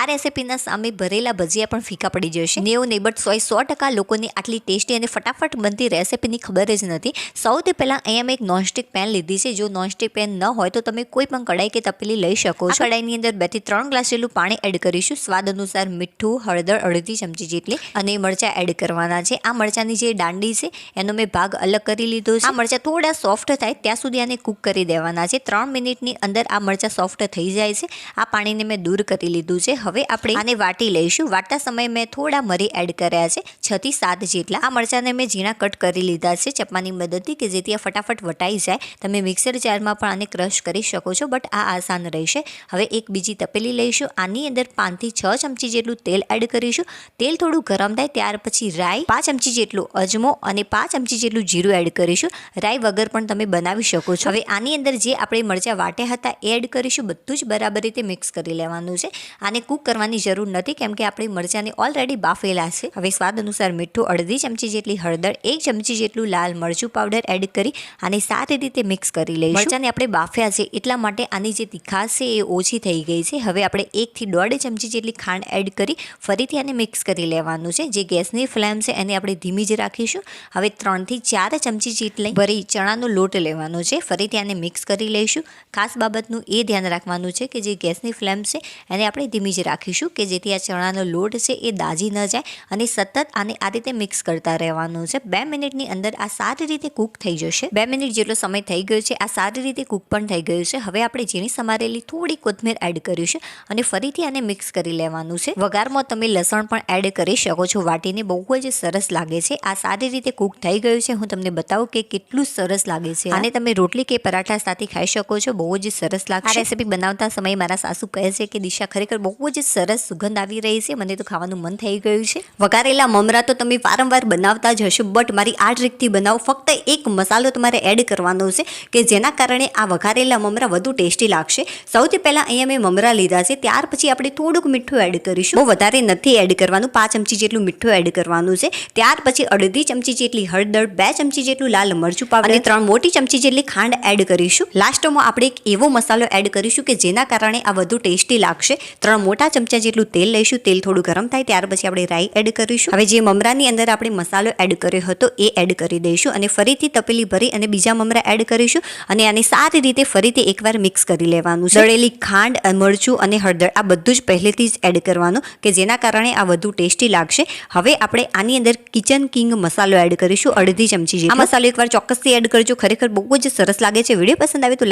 આ રેસીપીના સામે ભરેલા ભજીયા પણ ફીકા પડી જશે નેવું નેબટ સોય સો ટકા લોકોને આટલી ટેસ્ટી અને ફટાફટ બનતી રેસીપીની ખબર જ નથી. સૌથી પહેલાં અહીંયા મેં એક નોનસ્ટિક પેન લીધી છે. જો નોનસ્ટિક પેન ન હોય તો તમે કોઈ પણ કડાઈ કે તપેલી લઈ શકો છો. કડાઈની અંદર બેથી ત્રણ ગ્લાસ જેટલું પાણી એડ કરીશું. સ્વાદ અનુસાર મીઠું, હળદર, અડધી ચમચી જેટલી અને મરચાં એડ કરવાના છે. આ મરચાંની જે દાંડી છે, એનો મેં ભાગ અલગ કરી લીધો છે. આ મરચાં થોડા સોફ્ટ થાય ત્યાં સુધી આને કૂક કરી દેવાના છે. ત્રણ મિનિટની અંદર આ મરચાં સોફ્ટ થઈ જાય છે. આ પાણીને મેં દૂર કરી લીધું છે. હવે આપણે આને વાટી લઈશું. વાટતા સમયે મેં થોડા મરી એડ કર્યા છે. છ થી સાત જેટલા. આ મરચાંને મેં ઝીણા કટ કરી લીધા છે ચપ્પાની મદદથી કે જેથી આ ફટાફટ વટાઈ જાય. તમે મિક્સર જારમાં પણ આને ક્રશ કરી શકો છો, બટ આ આસાન રહેશે. હવે એક બીજી તપેલી લઈશું. આની અંદર પાંચથી છ ચમચી જેટલું તેલ એડ કરીશું. તેલ થોડું ગરમ થાય ત્યાર પછી રાઈ પાંચ ચમચી જેટલું અજમો અને પાંચ ચમચી જેટલું જીરું એડ કરીશું. રાઈ વગર પણ તમે બનાવી શકો છો. હવે આની અંદર જે આપણે મરચાં વાટ્યા હતા એ એડ કરીશું. બધું જ બરાબર રીતે મિક્સ કરી લેવાનું છે. આને કૂક કરવાની જરૂર નથી, કેમ કે આપણે મરચાંને ઓલરેડી બાફેલા છે. હવે સ્વાદ અનુસાર મીઠું અડધી ચમચી જેટલી હળદર, એક ચમચી જેટલું લાલ મરચું પાવડર એડ કરી આને સારી રીતે મિક્સ કરી લઈશું. મરચાંને આપણે બાફ્યા છે, એટલા માટે આની જે તીખાશ છે એ ઓછી થઈ ગઈ છે. હવે આપણે એકથી દોઢ ચમચી જેટલી ખાંડ એડ કરી ફરીથી આને મિક્સ કરી લેવાનું છે. જે ગેસની ફ્લેમ છે એને આપણે ધીમી જ રાખીશું. હવે ત્રણથી ચાર ચમચી જેટલી ભરી ચણાનો લોટ લેવાનો છે. ફરીથી આને મિક્સ કરી લઈશું. ખાસ બાબતનું એ ધ્યાન રાખવાનું છે કે જે ગેસની ફ્લેમ છે એને આપણે ધીમી જ રાખીશું કે જેથી આ ચણાનો લોટ છે એ દાજી ન જાય અને સતત આને આ રીતે મિક્સ કરતા રહેવાનું છે. બે મિનિટની અંદર આ સારી રીતે કૂક થઈ જશે. બે મિનિટ જેટલો સમય થઈ ગયો છે, આ સારી રીતે કૂક પણ થઈ ગયું છે. હવે આપણે ઝીણી સમારેલી થોડી કોથમીર એડ કરીશું અને ફરીથી આને મિક્સ કરી લેવાનું છે. વઘારમાં તમે લસણ પણ એડ કરી શકો છો. વાટીને બહુ જ સરસ લાગે છે. આ સારી રીતે કૂક થઈ ગયું છે. હું તમને બતાવું કે કેટલું સરસ લાગે છે. અને તમે રોટલી કે પરાઠા સાથે ખાઈ શકો છો. બહુ જ સરસ લાગશે. રેસીપી બનાવતા સમયે મારા સાસુ કહે છે કે દિશા ખરેખર બહુ જ સરસ સુગંધ આવી રહી છે, મને તો ખાવાનું મન થઈ ગયું છે. વઘારેલા મમરા તો તમે વારંવાર બનાવતા જ હશો બટ મારી આ ટ્રીકથી બનાવો. ફક્ત એક મસાલો તમારે એડ કરવાનો છે, કે જેના કારણે આ વઘારેલા મમરા વધુ ટેસ્ટી લાગશે. સૌથી પહેલાં અહીંયા મેં મમરા લીધા છે, ત્યાર પછી આપણે થોડુંક મીઠું એડ કરીશું. બહુ વધારે નથી એડ કરવાનું, પાંચ ચમચી જેટલું મીઠું એડ કરવાનું છે. ત્યાર પછી અડધી ચમચી જેટલી હળદર, બે ચમચી જેટલું લાલ મરચું પાવડર અને ત્રણ મોટી ચમચી જેટલી ખાંડ એડ કરીશું. લાસ્ટમાં આપણે એક એવો મસાલો એડ કરીશું કે જેના કારણે આ વધુ ટેસ્ટી લાગશે. ત્રણ મોટા ચમચા જેટલું તેલ લઈશું, તેલ થોડું ગરમ થાય ત્યાર પછી આપણે રાઈ એડ કરીશું. હવે જે મમરાની અંદર આપણે મસાલો એડ કર્યો હતો, એ એડ કરી દઈશું અને ફરીથી તપેલી ભરી અને બીજા મમરા એડ કરીશું અને આને સારી રીતે ફરીથી એકવાર મિક્સ કરી લેવાનું દળેલી ખાંડ મરચું અને હળદર, આ બધું જ પહેલેથી જ એડ કરવાનું કે જેના કારણે આ વધુ ટેસ્ટી લાગશે. હવે આપણે આની અંદર કિચન કિંગ મસાલો એડ કરીશું, અડધી ચમચી જેટલો. આ મસાલો એકવાર ચોક્કસથી એડ કરજો, ખરેખર બહુ જ સરસ લાગે છે. વીડિયો પસંદ આવે તો લાઈક